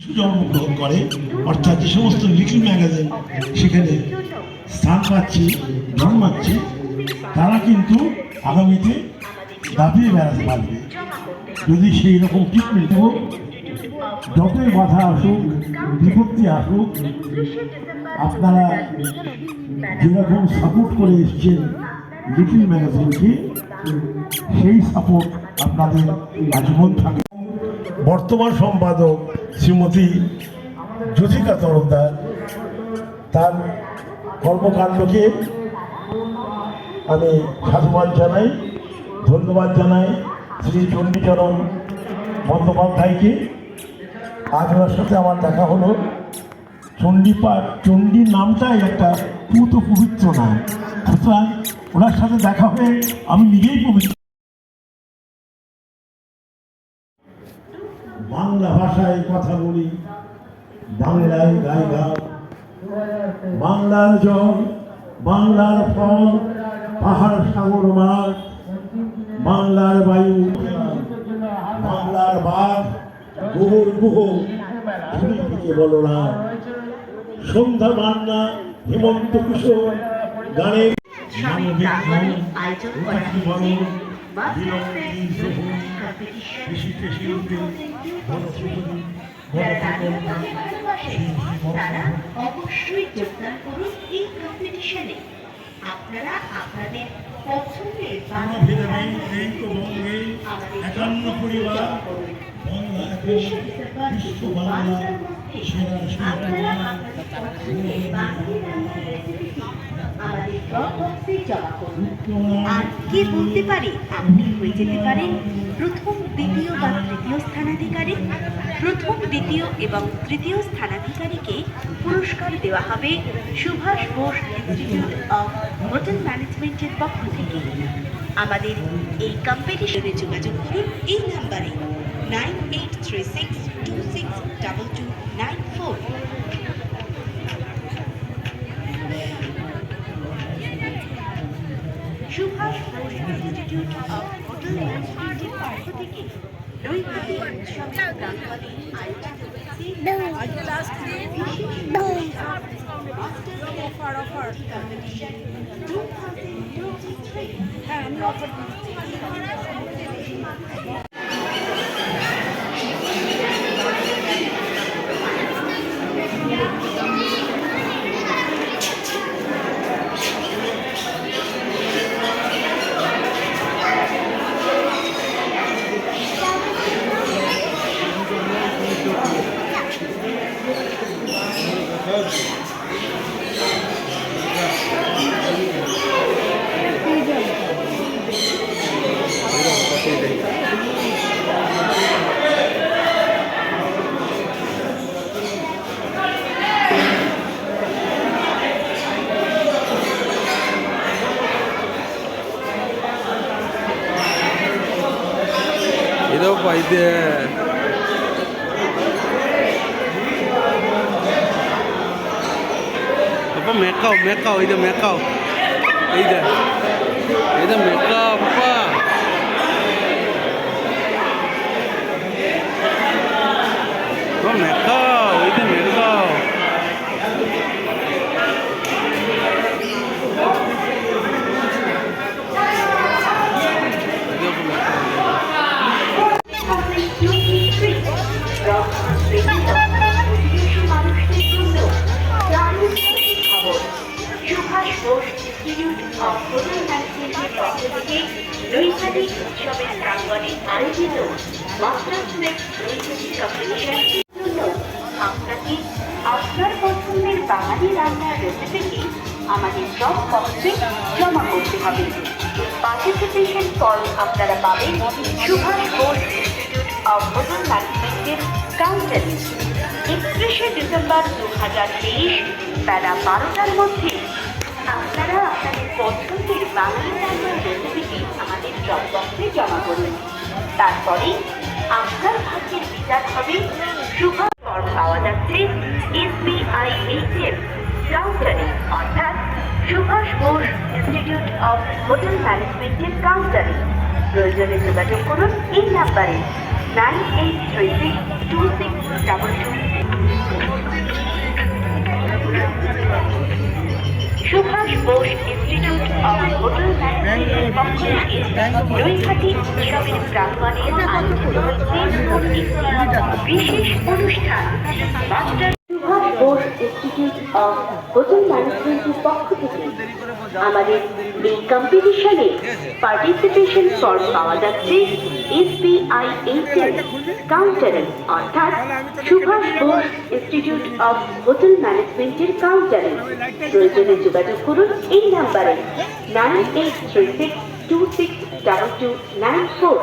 জন্মগ্রহণ করে। অর্থাৎ যে সমস্ত লিটল ম্যাগাজিন সেখানে স্থান পাচ্ছে জন্মাচ্ছে তারা কিন্তু আগামীতে দাপিয়ে বেড়াতে পারবে। যদি সেই রকম ট্রিটমেন্ট হোক যতই বাধা আসুক, বিপত্তি আসুক, আপনারা যেরকম সাপোর্ট করে এসছেন লিটল ম্যাগাজিনকে, সেই সাপোর্ট আপনাদের আজীবন থাকে বর্তমান সম্পাদক শ্রীমতী জ্যোতিকা তরফদার, তার কর্মকাণ্ডকে আমি সাধুবাদ জানাই, ধন্যবাদ জানাই শ্রী চণ্ডীচরণ বন্দ্যোপাধ্যায়কে। আজ ওনার সাথে আমার দেখা হলো। চণ্ডীপাঠ, চণ্ডীর নামটাই একটা পুত পবিত্র নাম। সুতরাং ওনার সাথে দেখা হয়ে আমি নিজেই পবিত্র বাংলা ভাষায় কথা বলি বাংলায় গাই গাও। বাংলার জল বাংলার ফল পাহাড় সাগর মাঠ বাংলার বায়ু বাংলার বাঘ গুহর গুহ ঘুরি ফিরে বলো না। সন্ধ্যা মান্না হেমন্ত কিশোর প্রাঙ্গণে আয়োজন যারা তাদের করতে তারা অবশ্যই যোগদান করুন এই কম্পিটিশনে আপনারা আপনাদের পছন্দের একান্ন পরিবার বাংলা এখন বিশ্ব বাংলা সেরা সেরা আপনাদের আমাদের ড্রপ বক্সে জমা করুন। আর কে বলতে পারে? আপনি হয়ে যেতে পারেন। প্রথম দ্বিতীয় বা তৃতীয় স্থানাধিকারী। প্রথম দ্বিতীয় এবং তৃতীয় স্থানাধিকারীকে পুরস্কার দেওয়া হবে Subhash Bose institute of hotel ম্যানেজমেন্টের পক্ষ থেকে। আমাদের এই কম্পিটিশনে যোগাযোগ Subhash Bose institute of hotel ম্যানেজমেন্টের পক্ষ থেকে নৈহাটি উৎসবের প্রাঙ্গণে আয়োজিত হয়েছে offer offer competition two thousand twenty three হ্যাঁ আমি offer Opa, ideia! Opa, Macau, Macau, ideia, Macau. Ideia. Institute উৎসবের প্রাঙ্গণে আয়োজিত আপনাকে আপনার পছন্দের বাঙালি রান্নার রেসিপিটি আমাদের জব বক্সে জমা করতে হবে পার্টিসিপেশন ফর্ম আপনারা পাবেন Subhash Bose institute of hotel ম্যানেজমেন্টের কাউন্টারে একত্রিশে ডিসেম্বর দু হাজার তেইশ বেলা বারোটার মধ্যে আপনারা আপনাদের পছন্দের বাঙালি রান্নার রেসিপিটি আমাদের ড্রপ জমা করুন। তারপরে আপনার ভাগ্যের বিচার হবে সুভাষ কর পাওয়া যাচ্ছে এসবিআই এইচএফ কাউন্টারে অর্থাৎ Subhash Bose institute of hotel ম্যানেজমেন্টের কাউন্টারে প্রয়োজনে যোগাযোগ করুন এই নাম্বারে nine eight three six two six double two Subhash Bose institute of hotel ম্যানেজমেন্টের পক্ষ থেকে নৈহাটি উৎসবের প্রাঙ্গণে আয়োজিত বিশেষ অনুষ্ঠান master Subhash Bose institute of hotel ম্যানেজমেন্টের পক্ষ থেকে আমাদের এই কম্পিটিশনে পার্টিসিপেশন ফর্ম পাওয়া যাচ্ছে এসবিআই এইচএল কাউন্টারে অর্থাৎ Subhash Bose institute of hotel ম্যানেজমেন্টের কাউন্টারে প্রয়োজনে যোগাযোগ করুন এই নাম্বারে nine eight three six two six double two nine four.